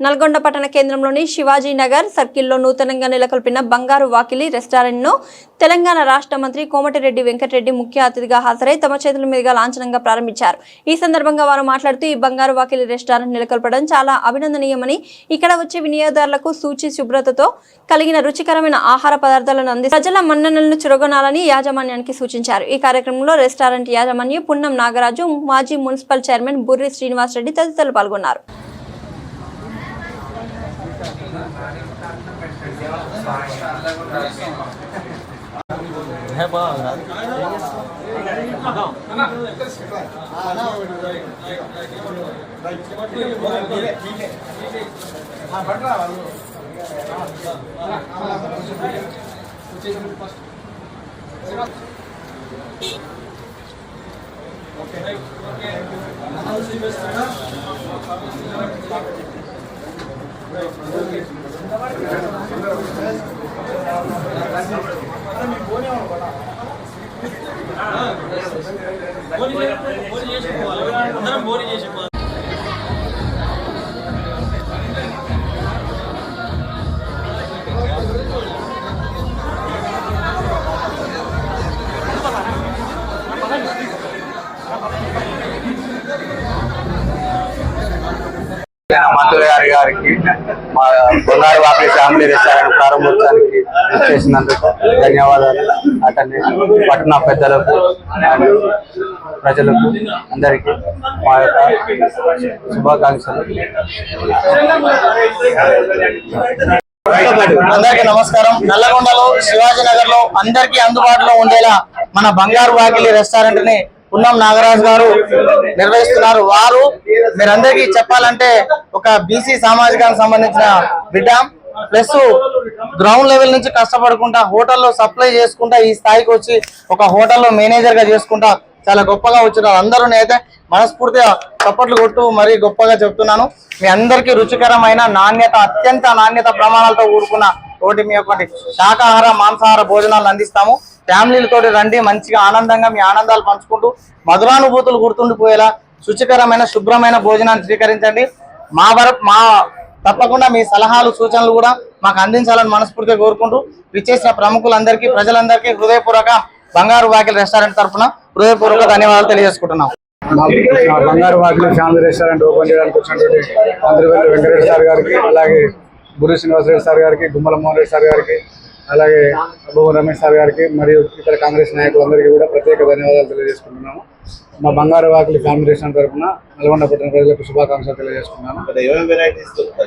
నల్గొండ పట్టణ కేంద్రంలోని శివాజీ నగర్ సర్కిల్లో నూతనంగా నెలకొల్పిన బంగారు వాకిలి రెస్టారెంట్ను తెలంగాణ రాష్ట్ర మంత్రి కోమటిరెడ్డి వెంకటరెడ్డి ముఖ్య అతిథిగా హాజరై తమ చేతుల మీదుగా లాంఛనంగా ప్రారంభించారు. ఈ సందర్భంగా వారు మాట్లాడుతూ ఈ బంగారు వాకిలి రెస్టారెంట్ నెలకొల్పడం చాలా అభినందనీయమని ఇక్కడ వచ్చే వినియోగదారులకు సూచి శుభ్రతతో కలిగిన రుచికరమైన ఆహార పదార్థాలను అంది ప్రజల మన్ననలను చురగొనాలని యాజమాన్యానికి సూచించారు. ఈ కార్యక్రమంలో రెస్టారెంట్ యాజమాన్యం పున్నం నాగరాజు మాజీ మున్సిపల్ చైర్మన్ బుర్రి శ్రీనివాసరెడ్డి తదితరులు పాల్గొన్నారు. है बाहर हाँ बढ़ रहा है ओके ओके हाउस इन्वेस्टर ना మంత్రి గారి గారికి మా బంగారు వాపి ఫ్యామిలీ రెస్టారెంట్ ప్రారంభోత్సవానికి చేసినందుకు ధన్యవాదాలు. అతన్ని పట్టణ పెద్దలకు ప్రజలకు అందరికీ మా యొక్క శుభాకాంక్షలు. అందరికీ నమస్కారం. నల్లగొండలో శివాజీ నగర్లో అందరికీ అందుబాటులో ఉండేలా మన బంగారు వాకిలి రెస్టారెంట్ని పున్నం నాగరాజు గారు నిర్వహిస్తున్నారు. వారు మీరందరికీ చెప్పాలంటే ఒక బీసీ సామాజికానికి సంబంధించిన బిడ్డ. ప్లస్ గ్రౌండ్ లెవెల్ నుంచి కష్టపడుకుంటా హోటల్లో సప్లై చేసుకుంటా ఈ స్థాయికి వచ్చి ఒక హోటల్లో మేనేజర్గా చేసుకుంటా చాలా గొప్పగా వచ్చినారు. అందరూ నేనైతే మనస్ఫూర్తిగా చప్పట్లు కొట్టు మరీ గొప్పగా చెప్తున్నాను. మీ అందరికీ రుచికరమైన నాణ్యత అత్యంత నాణ్యత ప్రమాణాలతో కూడుకున్న ఒకటి మీ యొక్క శాకాహార మాంసాహార భోజనాలు అందిస్తాము. ఫ్యామిలీలతో రండి మంచిగా ఆనందంగా మీ ఆనందాలు పంచుకుంటూ మధురానుభూతులు గుర్తుండిపోయేలా శుచికరమైన శుభ్రమైన భోజనాన్ని స్వీకరించండి. మా వర మా తప్పకుండా మీ సలహాలు సూచనలు కూడా మాకు అందించాలని మనస్ఫూర్తిగా కోరుకుంటూ విచ్చేసిన ప్రముఖులందరికీ ప్రజలందరికీ హృదయపూర్వక బంగారు వాకిల్ రెస్టారెంట్ తరఫున హృదయపూర్వక ధన్యవాదాలు తెలియజేసుకుంటున్నాం. బంగారు వాకిల్ ఫ్యామిలీ రెస్టారెంట్ ఓపెన్ చేయడానికి వచ్చినటువంటి మంత్రిపల్లి వెంకటేశ్వర సార్ గారికి అలాగే గురు శ్రీనివాసరెడ్డి సార్ గారికి గుమ్మల మోహన్ రెడ్డి సార్ గారికి అలాగే అబ్బు రమేష్ సార్ గారికి మరియు ఇతర కాంగ్రెస్ నాయకులందరికీ కూడా ప్రత్యేక ధన్యవాదాలు తెలియజేసుకుంటున్నాము. మా బంగారు వాకిలి రెస్టారెంట్ తరఫున నల్గొండ పట్టిన ప్రజలకు శుభాకాంక్షలు తెలియజేసుకున్నాను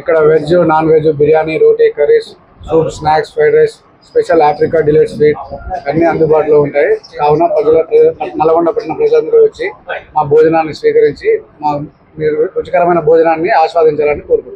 ఇక్కడ veg non veg biryani roti curries soup snacks fried rice special Africa delight sweet అన్ని అందుబాటులో ఉంటాయి. కావున ప్రజల నల్గొండ పట్టిన ప్రజలందరూ వచ్చి మా భోజనాన్ని స్వీకరించి మా మీరు రుచికరమైన భోజనాన్ని ఆస్వాదించాలని కోరుకుంటున్నాను